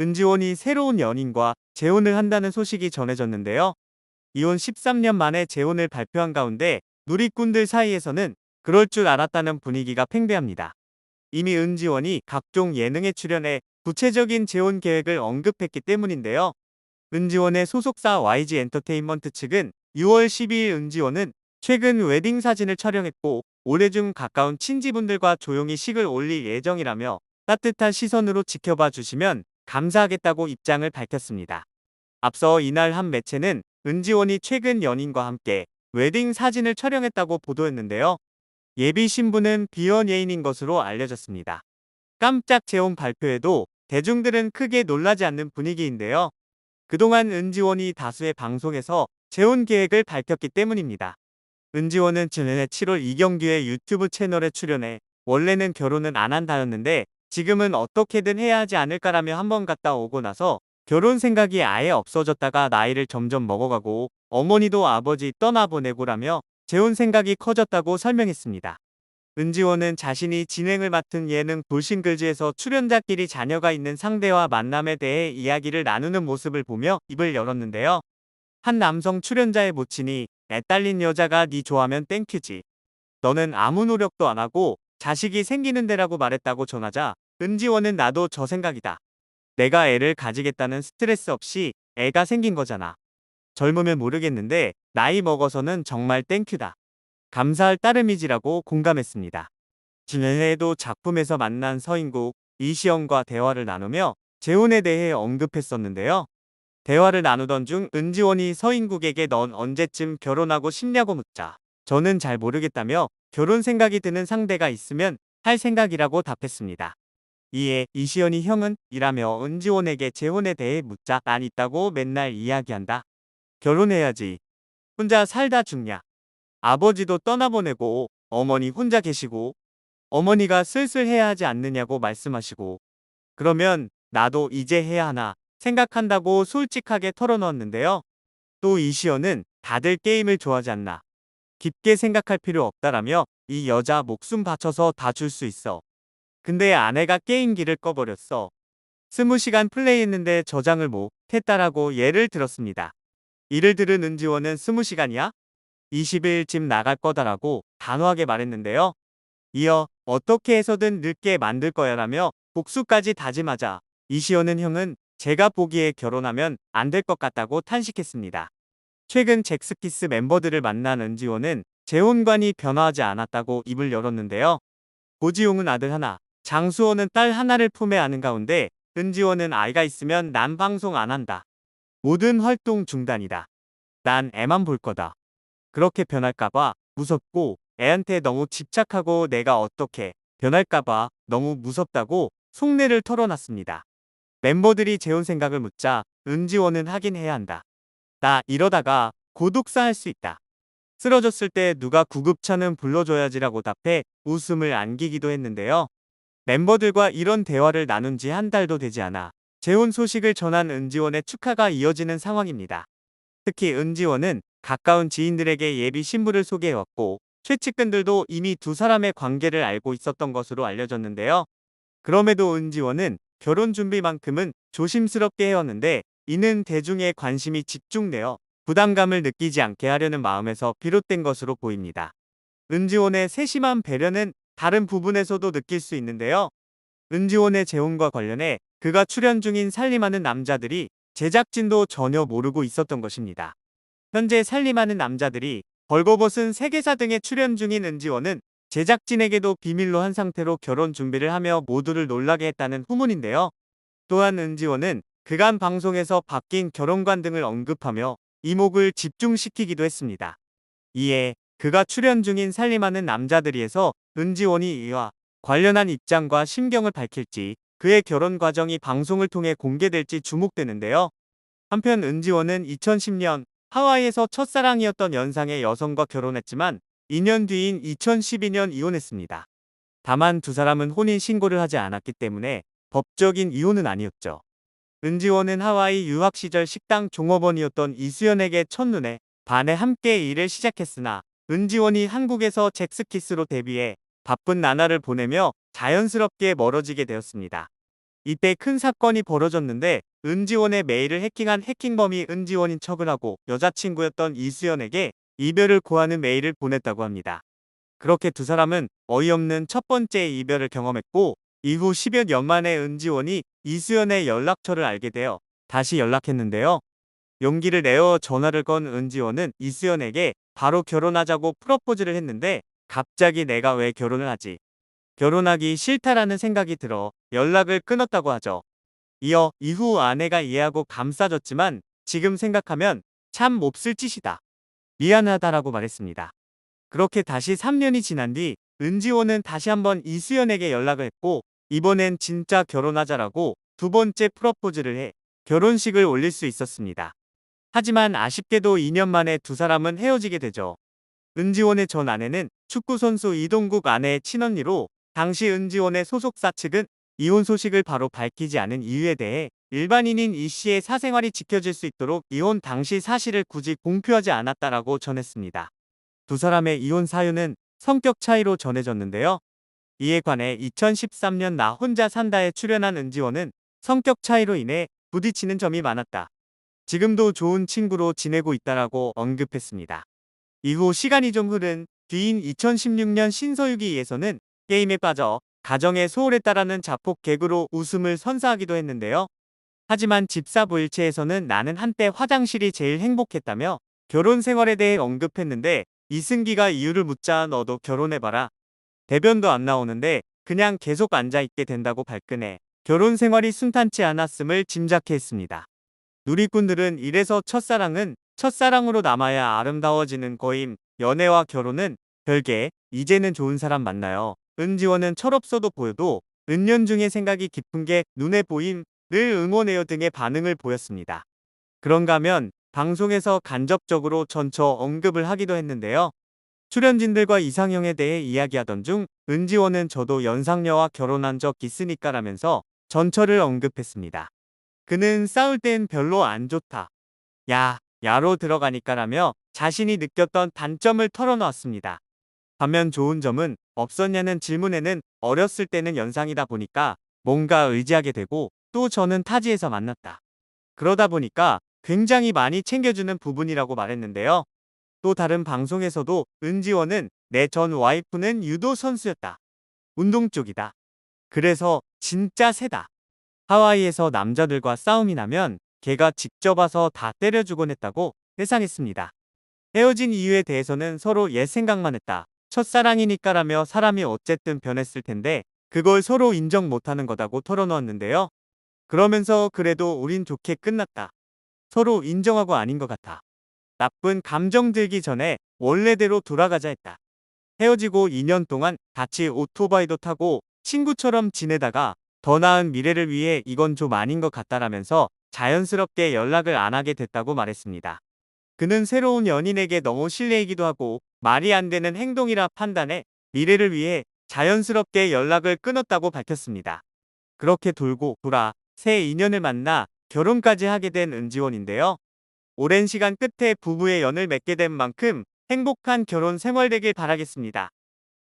은지원이 새로운 연인과 재혼을 한다는 소식이 전해졌는데요. 이혼 13년 만에 재혼을 발표한 가운데 누리꾼들 사이에서는 그럴 줄 알았다는 분위기가 팽배합니다. 이미 은지원이 각종 예능에 출연해 구체적인 재혼 계획을 언급했기 때문인데요. 은지원의 소속사 YG 엔터테인먼트 측은 6월 12일 은지원은 최근 웨딩 사진을 촬영했고 올해 중 가까운 친지분들과 조용히 식을 올릴 예정이라며 따뜻한 시선으로 지켜봐 주시면 감사하겠다고 입장을 밝혔습니다. 앞서 이날 한 매체는 은지원이 최근 연인과 함께 웨딩 사진을 촬영했다고 보도했는데요. 예비 신부는 비연 예인인 것으로 알려졌습니다. 깜짝 재혼 발표에도 대중들은 크게 놀라지 않는 분위기인데요. 그동안 은지원이 다수의 방송에서 재혼 계획을 밝혔기 때문입니다. 은지원은 지난해 7월 이경규의 유튜브 채널에 출연해 원래는 결혼은 안 한다였는데 지금은 어떻게든 해야 하지 않을까라며 한번 갔다 오고 나서 결혼 생각이 아예 없어졌다가 나이를 점점 먹어가고 어머니도 아버지 떠나보내고라며 재혼 생각이 커졌다고 설명했습니다. 은지원은 자신이 진행을 맡은 예능 돌싱글즈에서 출연자끼리 자녀가 있는 상대와 만남에 대해 이야기를 나누는 모습을 보며 입을 열었는데요. 한 남성 출연자의 모친이 애 딸린 여자가 네 좋아하면 땡큐지. 너는 아무 노력도 안 하고 자식이 생기는 데라고 말했다고 전하자 은지원은 나도 저 생각이다. 내가 애를 가지겠다는 스트레스 없이 애가 생긴 거잖아. 젊으면 모르겠는데 나이 먹어서는 정말 땡큐다. 감사할 따름이지라고 공감했습니다. 지난해에도 작품에서 만난 서인국, 이시영과 대화를 나누며 재혼에 대해 언급했었는데요. 대화를 나누던 중 은지원이 서인국에게 넌 언제쯤 결혼하고 싶냐고 묻자 저는 잘 모르겠다며 결혼 생각이 드는 상대가 있으면 할 생각이라고 답했습니다. 이에 이시연이 형은 이라며 은지원에게 재혼에 대해 묻자 난 있다고 맨날 이야기한다. 결혼해야지. 혼자 살다 죽냐. 아버지도 떠나보내고 어머니 혼자 계시고 어머니가 슬슬 해야 하지 않느냐고 말씀하시고 그러면 나도 이제 해야 하나 생각한다고 솔직하게 털어놓았는데요. 또 이시연은 다들 게임을 좋아하지 않나. 깊게 생각할 필요 없다라며 이 여자 목숨 바쳐서 다 줄 수 있어. 근데 아내가 게임기를 꺼버렸어. 스무 시간 플레이했는데 저장을 못 했다라고 예를 들었습니다. 이를 들은 은지원은 스무 시간이야? 20일쯤 나갈 거다라고 단호하게 말했는데요. 이어 어떻게 해서든 늦게 만들 거야라며 복수까지 다짐하자 이시연은 형은 제가 보기에 결혼하면 안 될 것 같다고 탄식했습니다. 최근 잭스키스 멤버들을 만난 은지원은 재혼관이 변화하지 않았다고 입을 열었는데요. 고지용은 아들 하나, 장수호는 딸 하나를 품에 안은 가운데 은지원은 아이가 있으면 난 방송 안 한다. 모든 활동 중단이다. 난 애만 볼 거다. 그렇게 변할까봐 무섭고 애한테 너무 집착하고 내가 어떻게 변할까봐 너무 무섭다고 속내를 털어놨습니다. 멤버들이 재혼 생각을 묻자 은지원은 하긴 해야 한다. 나 이러다가 고독사 할 수 있다. 쓰러졌을 때 누가 구급차는 불러줘야지라고 답해 웃음을 안기기도 했는데요. 멤버들과 이런 대화를 나눈 지 한 달도 되지 않아 재혼 소식을 전한 은지원의 축하가 이어지는 상황입니다. 특히 은지원은 가까운 지인들에게 예비 신부를 소개해왔고 최측근들도 이미 두 사람의 관계를 알고 있었던 것으로 알려졌는데요. 그럼에도 은지원은 결혼 준비만큼은 조심스럽게 해왔는데 이는 대중의 관심이 집중되어 부담감을 느끼지 않게 하려는 마음에서 비롯된 것으로 보입니다. 은지원의 세심한 배려는 다른 부분에서도 느낄 수 있는데요. 은지원의 재혼과 관련해 그가 출연 중인 살림하는 남자들이 제작진도 전혀 모르고 있었던 것입니다. 현재 살림하는 남자들이 벌거벗은 세계사 등에 출연 중인 은지원은 제작진에게도 비밀로 한 상태로 결혼 준비를 하며 모두를 놀라게 했다는 후문인데요. 또한 은지원은 그간 방송에서 바뀐 결혼관 등을 언급하며 이목을 집중시키기도 했습니다. 이에 그가 출연 중인 살림하는 남자들이에서 은지원이 이와 관련한 입장과 심경을 밝힐지 그의 결혼 과정이 방송을 통해 공개될지 주목되는데요. 한편 은지원은 2010년 하와이에서 첫사랑이었던 연상의 여성과 결혼했지만 2년 뒤인 2012년 이혼했습니다. 다만 두 사람은 혼인 신고를 하지 않았기 때문에 법적인 이혼은 아니었죠. 은지원은 하와이 유학 시절 식당 종업원이었던 이수연에게 첫눈에 반해 함께 일을 시작했으나 은지원이 한국에서 잭스키스로 데뷔해 바쁜 나날을 보내며 자연스럽게 멀어지게 되었습니다. 이때 큰 사건이 벌어졌는데 은지원의 메일을 해킹한 해킹범이 은지원인 척을 하고 여자친구였던 이수연에게 이별을 고하는 메일을 보냈다고 합니다. 그렇게 두 사람은 어이없는 첫 번째 이별을 경험했고 이후 10여 년 만에 은지원이 이수연의 연락처를 알게 되어 다시 연락했는데요. 용기를 내어 전화를 건 은지원은 이수연에게 바로 결혼하자고 프로포즈를 했는데 갑자기 내가 왜 결혼을 하지? 결혼하기 싫다라는 생각이 들어 연락을 끊었다고 하죠. 이어 이후 아내가 이해하고 감싸줬지만 지금 생각하면 참 몹쓸 짓이다. 미안하다라고 말했습니다. 그렇게 다시 3년이 지난 뒤 은지원은 다시 한번 이수연에게 연락을 했고 이번엔 진짜 결혼하자라고 두 번째 프로포즈를 해 결혼식을 올릴 수 있었습니다. 하지만 아쉽게도 2년 만에 두 사람은 헤어지게 되죠. 은지원의 전 아내는 축구선수 이동국 아내의 친언니로 당시 은지원의 소속사 측은 이혼 소식을 바로 밝히지 않은 이유에 대해 일반인인 이 씨의 사생활이 지켜질 수 있도록 이혼 당시 사실을 굳이 공표하지 않았다라고 전했습니다. 두 사람의 이혼 사유는 성격 차이로 전해졌는데요. 이에 관해 2013년 나 혼자 산다에 출연한 은지원은 성격 차이로 인해 부딪히는 점이 많았다. 지금도 좋은 친구로 지내고 있다라고 언급했습니다. 이후 시간이 좀 흐른 뒤인 2016년 신서유기에서는 게임에 빠져 가정에 소홀했다라는 자폭 개그로 웃음을 선사하기도 했는데요. 하지만 집사 부일체에서는 나는 한때 화장실이 제일 행복했다며 결혼 생활에 대해 언급했는데 이승기가 이유를 묻자 너도 결혼해봐라. 대변도 안 나오는데 그냥 계속 앉아있게 된다고 발끈해 결혼 생활이 순탄치 않았음을 짐작해 했습니다. 누리꾼들은 이래서 첫사랑은 첫사랑으로 남아야 아름다워지는 거임. 연애와 결혼은 별개. 이제는 좋은 사람 만나요. 은지원은 철없어도 보여도 은연중에 생각이 깊은 게 눈에 보임. 늘 응원해요 등의 반응을 보였습니다. 그런가 하면 방송에서 간접적으로 전처 언급을 하기도 했는데요. 출연진들과 이상형에 대해 이야기하던 중 은지원은 저도 연상녀와 결혼한 적 있으니까 라면서 전처를 언급했습니다. 그는 싸울 땐 별로 안 좋다. 야, 야로 들어가니까라며 자신이 느꼈던 단점을 털어놓았습니다. 반면 좋은 점은 없었냐는 질문에는 어렸을 때는 연상이다 보니까 뭔가 의지하게 되고 또 저는 타지에서 만났다. 그러다 보니까 굉장히 많이 챙겨주는 부분이라고 말했는데요. 또 다른 방송에서도 은지원은 내 전 와이프는 유도 선수였다. 운동 쪽이다. 그래서 진짜 세다. 하와이에서 남자들과 싸움이 나면 걔가 직접 와서 다 때려주곤 했다고 회상했습니다. 헤어진 이유에 대해서는 서로 옛 생각만 했다. 첫사랑이니까라며 사람이 어쨌든 변했을 텐데 그걸 서로 인정 못하는 거다고 털어놓았는데요. 그러면서 그래도 우린 좋게 끝났다. 서로 인정하고 아닌 것 같아. 나쁜 감정 들기 전에 원래대로 돌아가자 했다. 헤어지고 2년 동안 같이 오토바이도 타고 친구처럼 지내다가 더 나은 미래를 위해 이건 좀 아닌 것 같다라면서 자연스럽게 연락을 안 하게 됐다고 말했습니다. 그는 새로운 연인에게 너무 실례이기도 하고 말이 안 되는 행동이라 판단해 미래를 위해 자연스럽게 연락을 끊었다고 밝혔습니다. 그렇게 돌고 돌아 새 인연을 만나 결혼까지 하게 된 은지원인데요. 오랜 시간 끝에 부부의 연을 맺게 된 만큼 행복한 결혼 생활 되길 바라겠습니다.